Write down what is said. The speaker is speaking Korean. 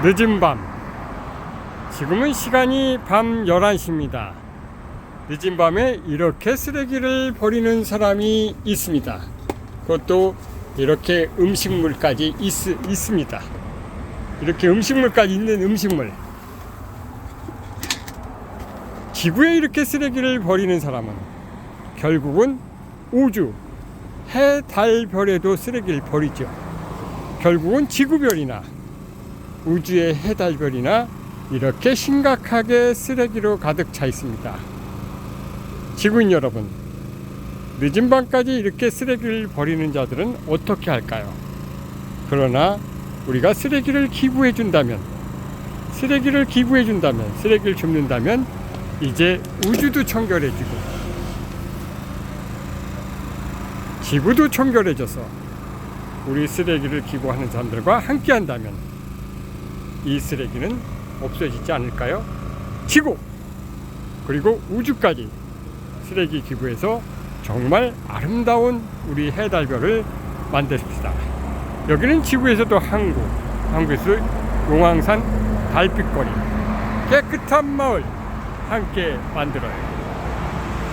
늦은 밤 지금은 시간이 밤 11시입니다. 늦은 밤에 이렇게 쓰레기를 버리는 사람이 있습니다. 그것도 이렇게 음식물까지 있, 있습니다. 이렇게 음식물까지 있는 음식물. 지구에 이렇게 쓰레기를 버리는 사람은 결국은 우주, 해, 달, 별에도 쓰레기를 버리죠. 결국은 지구별이나 우주의 해, 달, 별이나 이렇게 심각하게 쓰레기로 가득 차 있습니다. 지구인 여러분, 늦은 밤까지 이렇게 쓰레기를 버리는 자들은 어떻게 할까요? 그러나 우리가 쓰레기를 기부해 준다면, 쓰레기를 기부해 준다면, 쓰레기를 줍는다면 이제 우주도 청결해지고 지구도 청결해져서 우리 쓰레기를 기부하는 사람들과 함께 한다면 이 쓰레기는 없어지지 않을까요? 지구 그리고 우주까지 쓰레기 기부해서 정말 아름다운 우리 해달별을 만듭시다. 여기는 지구에서도 한국, 한국에서 용왕산 달빛거리 깨끗한 마을 함께 만들어요.